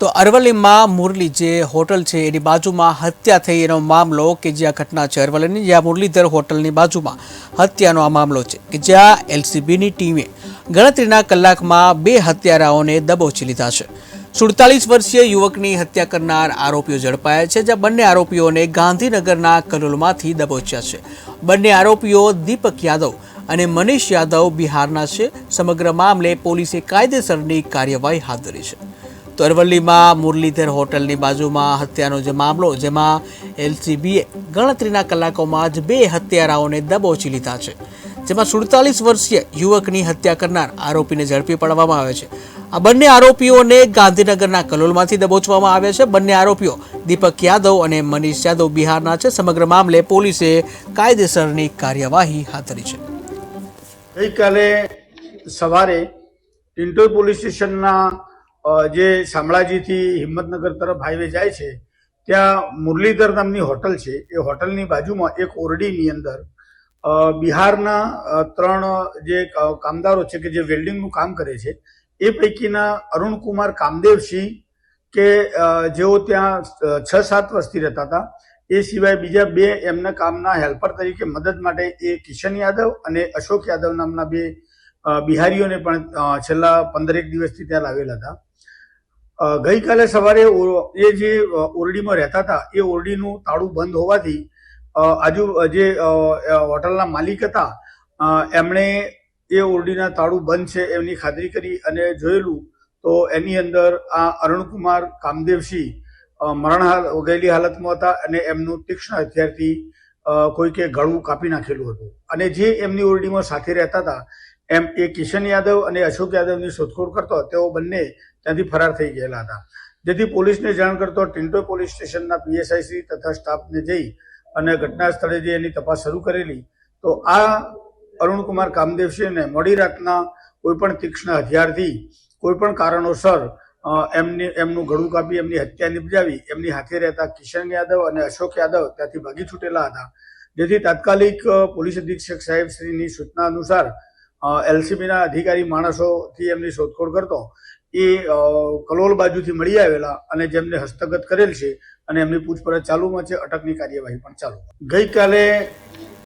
તો અરવલ્લીમાં મુરલી જે હોટલ છે, એની બાજુમાં હત્યા થઈ એનો મામલો કે જે આ ઘટના છે અરવલ્લીની, જ્યાં મુરલીધર હોટલની બાજુમાં હત્યાનો આ મામલો છે કે જ્યાં એલસીબીની ટીમે ગણતરીના કલાકમાં બે હત્યારાઓને દબોચી લીધા છે. સુડતાલીસ વર્ષીય યુવકની હત્યા કરનાર આરોપીઓ ઝડપાયા છે, જ્યાં બંને આરોપીઓને ગાંધીનગરના કલોલમાંથી દબોચ્યા છે. બંને આરોપીઓ દીપક યાદવ અને મનીષ યાદવ બિહારના છે. સમગ્ર મામલે પોલીસે કાયદેસરની કાર્યવાહી હાથ ધરી છે. તો અરવલ્લીમાં મુરલીધર હોટલની બાજુમાં હત્યાનો જે મામલો, જેમાં એલસીબીએ ગણતરીના કલાકોમાં જ બે હત્યારાઓને દબોચી લીધા છે. જેમાં સુડતાલીસ વર્ષીય યુવકની હત્યા કરનાર આરોપીને ઝડપી પાડવામાં આવે છે. આ બંને આરોપીઓને ગાંધીનગરના કલોલમાંથી દબોચવામાં આવ્યા છે. બંને આરોપીઓ દીપક યાદવ અને મનીષ યાદવ બિહારના છે. સમગ્ર મામલે પોલીસે કાયદેસરની કાર્યવાહી હાથ ધરી છે. ગઈકાલે સવારે ટિન્ટોઈ પોલીસ સ્ટેશનના જે શામળાજીથી હિંમતનગર તરફ હાઈવે જાય છે, ત્યાં મુરલીધર નામની હોટલ છે. એ હોટલની બાજુમાં એક ઓરડીની અંદર બિહારના ત્રણ જે કામદારો છે કે જે વેલ્ડિંગનું કામ કરે છે, એ પૈકીના અરુણકુમાર કામદેવસિંહ કે જેઓ ત્યાં છ સાત વર્ષથી રહેતા હતા. એ સિવાય બીજા બે એમના કામના હેલ્પર તરીકે મદદ માટે એ કિશન યાદવ અને અશોક યાદવ નામના બે બિહારીઓને પણ છેલ્લા પંદરેક દિવસથી ત્યાં લાવેલા હતા. ગઈકાલે સવારે એ જે ઓરડીમાં રહેતા હતા એ ઓરડીનું તાળું બંધ હોવાથી આજુ જે હોટલના માલિક હતા એમણે એ ઓરડીના તાળું બંધ છે એમની ખાતરી કરી અને જોયેલું તો એની અંદર આ અરુણકુમાર કામદેવસિંહ અ, મરણ હાલ ગયેલી હાલતમાં હતા અને એમનું તીક્ષ્ણ હથિયારથી કોઈકે ગળું કાપી નાખેલું હતું. અને જે એમની ઓરડીમાં સાથે રહેતા હતા એમ એ કિશન યાદવ અને અશોક યાદવની શોધખોળ કરતો તેઓ બંને ત્યાંથી ફરાર થઈ ગયેલા હતા. જેથી પોલીસને જાણ કરતો ટિન્ટો પોલીસ સ્ટેશનના પીએસઆઈસી તથા સ્ટાફને જઈ અને ઘટના સ્થળે જઈ એની તપાસ શરૂ કરેલી. તો આ અરુણકુમાર કામદેવસિંહને મોડી રાતના કોઈ પણ તીક્ષ્ણ હથિયારથી કોઈ પણ કારણોસર એમની, એમનું ગળું કાપી, એમની હત્યા નિપજાવી, એમની હાથે રહેતા કિશન યાદવ અને અશોક યાદવ ત્યાંથી ભાગી છૂટેલા હતા. જેથી તાત્કાલિક પોલીસ અધિક્ષક સાહેબ શ્રીની સૂચના અનુસાર એલસીબીના અધિકારી માણસોથી એમની શોધખોળ કરતો, એ કલોલ બાજુથી મળી આવેલા અને જેમને હસ્તગત કરેલ છે અને એમની પૂછપરછ ચાલુમાં છે, અટકની કાર્યવાહી પણ ચાલુ. ગઈકાલે